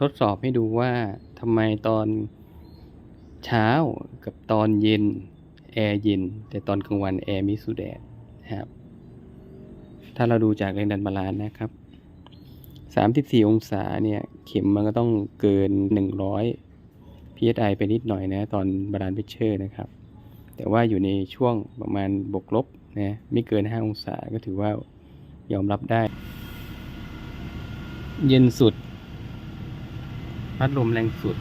ทดสอบให้ดูว่าทำไมตอนเช้ากับตอนเย็นแอร์เย็น แต่ตอนกลางวันแอร์มิสูแดดนะครับ ถ้าเราดูจากแรงดันบาลานนะครับ34 องศาเนี่ย เข็มมันก็ต้องเกิน 100 psi ไปนิดหน่อยนะ ตอนบาลานซ์เพชเชอร์นะครับ แต่ว่าอยู่ในช่วงประมาณบวกลบนะไม่เกิน 5 องศาก็ถือว่ายอมรับได้ เย็นสุด พัดลมแรงสุด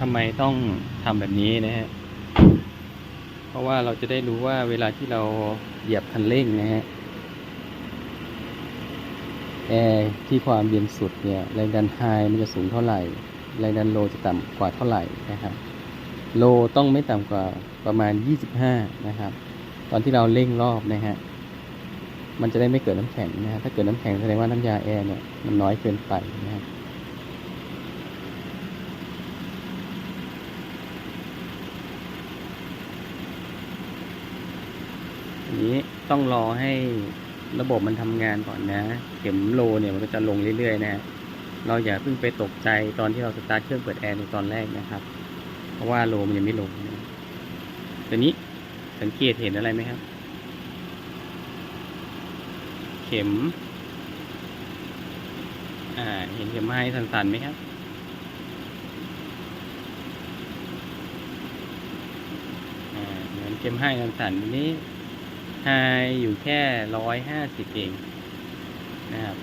ทำไมต้องทำแบบนี้นะฮะ เพราะว่าเราจะได้รู้ว่าเวลาที่เราเหยียบคันเร่งนะฮะแอร์ที่ความเย็นสุดเนี่ยแรงดันไฮมันจะสูงเท่าไหร่ แรงดันโลจะต่ำกว่าเท่าไหร่นะครับ โลต้องไม่ต่ำกว่าประมาณ 25 นะครับ ตอนที่เราเร่งรอบนะฮะ มันจะได้ไม่เกิดน้ำแข็งนะฮะถ้าเกิดน้ำแข็งแสดงว่าน้ำยาแอร์เนี่ยมันน้อยเกินไปนะครับ อั นี้ต้องรอให้ระบบมันทำงานก่อนนะ เข็มโลเนี่ยมันก็จะลงเรื่อยๆนะ เราอย่าเพิ่งไปตกใจตอนที่เราสตาร์ทเครื่องเปิดแอร์ในตอนแรกนะครับ เพราะว่าโลมันยังไม่ลงนะตอนนี้สังเกตเห็นอะไรไหมครับ เข็ม อ่า เห็นเข็มไม้สั่นๆไหมครับอ่าเหมือนเข็มไห้สั่นๆนี้ ไฮอยู่แค่ร้อยห้าสิบเองนะครับ